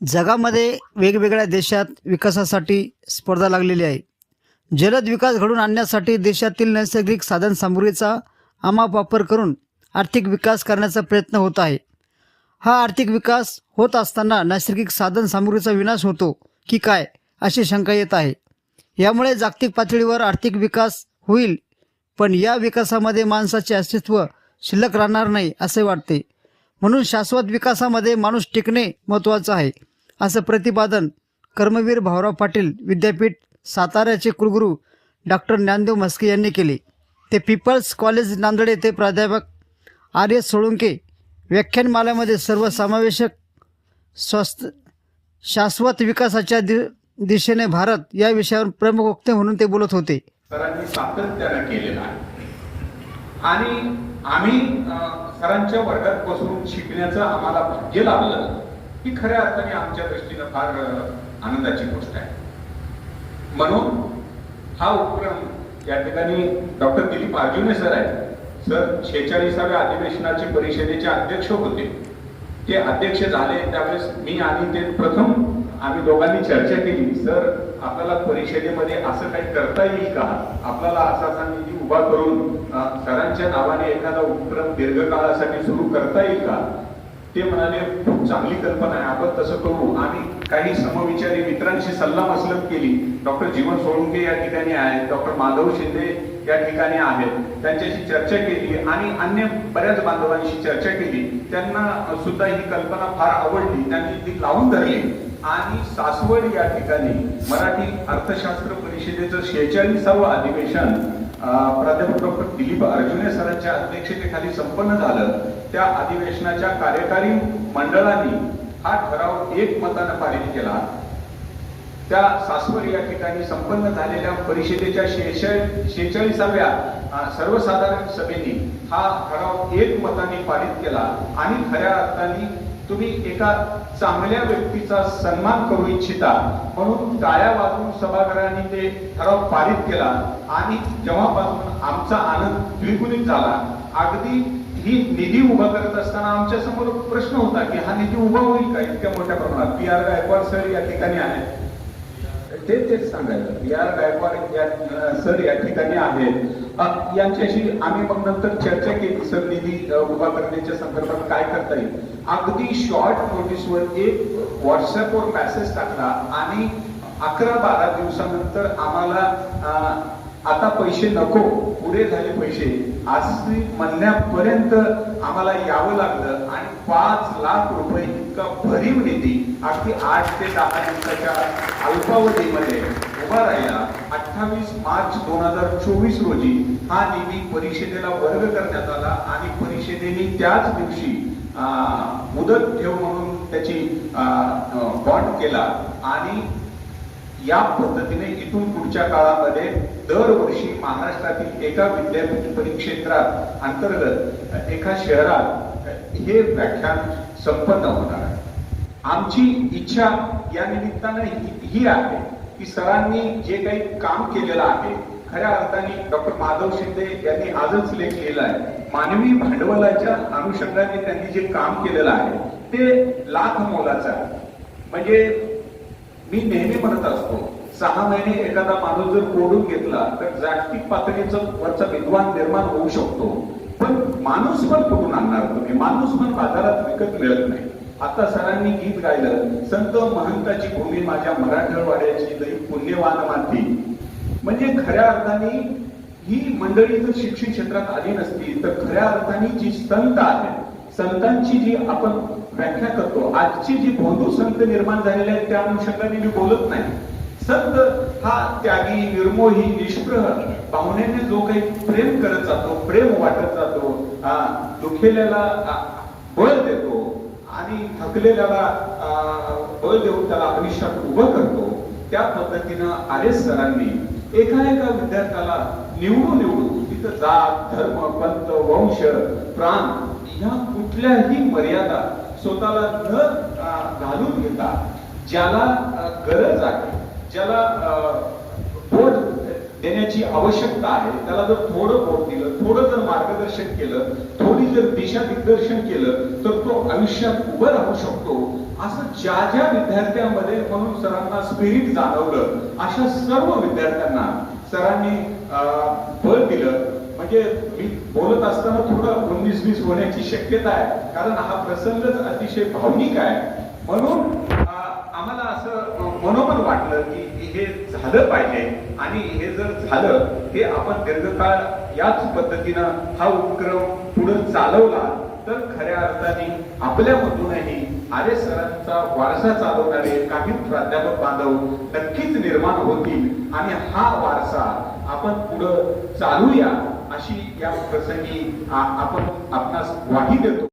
जगामध्ये वेगवेगळ्या देशात विकासासाठी स्पर्धा लागलेली आहे. जलद विकास घडवून आणण्यासाठी देशातील नैसर्गिक साधनसामुग्रीचा अमाप वापर करून आर्थिक विकास करण्याचा प्रयत्न होत आहे. हा आर्थिक विकास होत असताना नैसर्गिक साधनसामुग्रीचा विनाश होतो की काय अशी शंका येत आहे. यामुळे जागतिक पातळीवर आर्थिक विकास होईल पण या विकासामध्ये माणसाचे अस्तित्व शिल्लक राहणार नाही असे वाटते. म्हणून शाश्वत विकासामध्ये माणूस टिकणे महत्त्वाचं आहे. असं प्रतिपादन कर्मवीर भाऊराव पाटील विद्यापीठ साताऱ्याचे कुलगुरू डॉक्टर ज्ञानदेव म्हस्के यांनी केले. ते पीपल्स कॉलेज नांदेड येथे प्राध्यापक आर एस सोळुंके व्याख्यानमालामध्ये सर्वसमावेशक स्वस्त शाश्वत विकासाच्या दि दिशेने भारत या विषयावर प्रमुख वक्ते म्हणून ते बोलत होते. सरांनी सातत्याने केलेलं आहे. आणि आम्ही सरांच्या वर्गात बसून शिकण्याचं आम्हाला भाग्य लाभलं. ही खऱ्या अर्थाने आमच्या दृष्टीनं फार आनंदाची गोष्ट आहे. म्हणून हा उपक्रम या ठिकाणी डॉक्टर दिलीप अर्जुने सर आहेत. सर शेहेचाळीसाव्या अधिवेशनाचे परिषदेचे अध्यक्ष होते. ते अध्यक्ष झाले त्यावेळेस मी आणि ते प्रथम आम्ही दोघांनी चर्चा केली. सर आपल्याला परिषदेमध्ये असं काही करता येईल का? आपल्याला असा असा निधी उभा करून सरांच्या नावाने एखादा उपक्रम दीर्घकाळासाठी सुरू करता येईल का? ते म्हणाले खूप चांगली कल्पना आहे आपण तसं करू. आम्ही काही समविचारी मित्रांशी सल्ला मसलत केली. डॉक्टर जीवन सोळुंके या ठिकाणी आहेत डॉक्टर माधव शिंदे या ठिकाणी आहेत. त्यांच्याशी चर्चा केली आणि अन्य बऱ्याच बांधवांशी चर्चा केली. त्यांना सुद्धा ही कल्पना फार आवडली. त्यांनी ती लावून धरली. आणि सासवड या ठिकाणी मराठी अर्थशास्त्र परिषदेचं शेहेचाळीसावं अधिवेशन अं, डॉक्टर दिलीप अर्जुने सरांच्या अध्यक्षतेखाली संपन्न झालं त्या अधिवेशनाच्या कार्यकारी मंडळाने हा ठराव एक मतानं पारित केला. त्या सासवड या ठिकाणी संपन्न झालेल्या परिषदेच्या शेहेचाळीसाव्या सर्वसाधारण सभेने हा ठराव एक मताने पारित केला आणि खऱ्या अर्थाने तुम्ही एका चांगल्या व्यक्तीचा सन्मान करू इच्छिता म्हणून टाळ्या वाजवून सभागृहाने ते ठराव पारित केला आणि जेव्हापासून आमचा आनंद द्विगुणित झाला अगदी ही निधी उभा करत असताना आमच्यासमोर प्रश्न होता की हा निधी उभा होईल का? इतक्या मोठ्या प्रमाणात. पी आर गायकवाड सर या ठिकाणी आहेत. ते तेच सांगायचं. या गायकवाड या सर या ठिकाणी आहेत. यांच्याशी आम्ही मग नंतर चर्चा केली. सर निधी उभा करण्याच्या संदर्भात काय करता येईल? अगदी शॉर्ट नोटीसवर एक व्हॉट्सअपवर मेसेज टाकला आणि अकरा बारा दिवसानंतर आम्हाला आता पैसे नको पुरे झाले पैसे. आज म्हणण्यापर्यंत आम्हाला यावं लागलं आणि पाच लाख रुपये इतका भरीव निधी अगदी आठ ते दहा दिवसाच्या अल्पावधीमध्ये उभा राहिला. अठ्ठावीस मार्च दोन हजार चोवीस रोजी हा निधी परिषदेला वर्ग करण्यात आला आणि परिषदेने त्याच दिवशी मुदत ठेव म्हणून त्याची बॉन्ड केला. आणि या पद्धतीने इथून पुढच्या काळामध्ये दरवर्षी महाराष्ट्रातील एका विद्यापीठ परिक्षेत्रात अंतर्गत एका शहरात हे व्याख्यान संपन्न होणार आहे. आमची इच्छा या निमित्तानं ही- आहे की सरांनी जे काही काम केलेलं आहे खऱ्या अर्थाने डॉक्टर माधव शिंदे यांनी आजच लेख लिहिला आहे मानवी भांडवलाच्या अनुषंगाने त्यांनी जे काम केलेलं आहे ते लाख मोलाचं आहे. म्हणजे मी नेहमी म्हणत असतो सहा महिने एखादा माणूस जर कोडून घेतला तर जागतिक पातळीचा वरचा विद्वान निर्माण होऊ शकतो. पण माणूस पण कुठून आणणार? तुम्ही माणूस पण बाजारात विकत मिळत नाही. आता सरांनी गीत गायलं संत महंताची भूमी माझ्या मराठवाड्याची लई पुण्यवान मानती म्हणजे खऱ्या अर्थाने ही मंडळी जर शिक्षण क्षेत्रात आली नसती तर खऱ्या अर्थाने जी संत आहे संतांची जी आपण व्याख्या करतो. आजची जी भोंदू संत निर्माण झालेले आहेत त्या अनुषंगाने मी बोलत नाही. संत हा त्यागी निर्मोही निष्प्रह पाहुण्याने जो काही प्रेम करत जातो प्रेम वाटत जातो दुखेल्याला बळ देतो आणि थकलेल्याला बळ देऊन त्याला आयुष्यात उभं करतो त्या पद्धतीनं आर एस सरांनी एका एका विद्यार्थ्याला निवडून निवडून तिथं जात धर्म पंत वंश प्राण ह्या कुठल्याही मर्यादा स्वतःला न घालून घेता. ज्याला गरज आहे ज्याला बोध देण्याची आवश्यकता आहे त्याला जर थोडं बोट दिलं थोडं जर मार्गदर्शन केलं थोडी जर दिशा दिग्दर्शन केलं तर तो आयुष्यात उभं राहू शकतो. असं ज्या ज्या विद्यार्थ्यांमध्ये म्हणून सरांना स्पिरिट जाणवलं अशा सर्व विद्यार्थ्यांना सरांनी अं, बळ दिलं म्हणजे मी बोलत असताना थोडं उन्नीस वीस होण्याची शक्यता आहे. कारण हा प्रसंगच अतिशय भावनिक आहे. म्हणून आम्हाला असं अं, मनोमन वाटलं की हे झालं पाहिजे. आणि हे जर झालं हे आपण दीर्घकाळ याच पद्धतीनं हा उपक्रम पुढे चालवला तर खऱ्या अर्थाने आपल्यामधूनही आर्य सरांचा वारसा चालवणारे काही प्राध्यापक बांधव नक्कीच निर्माण होतील. आणि हा वारसा आपण पुढं चालूया. अशी या प्रसंगी आपण आपणास ग्वाही देतो.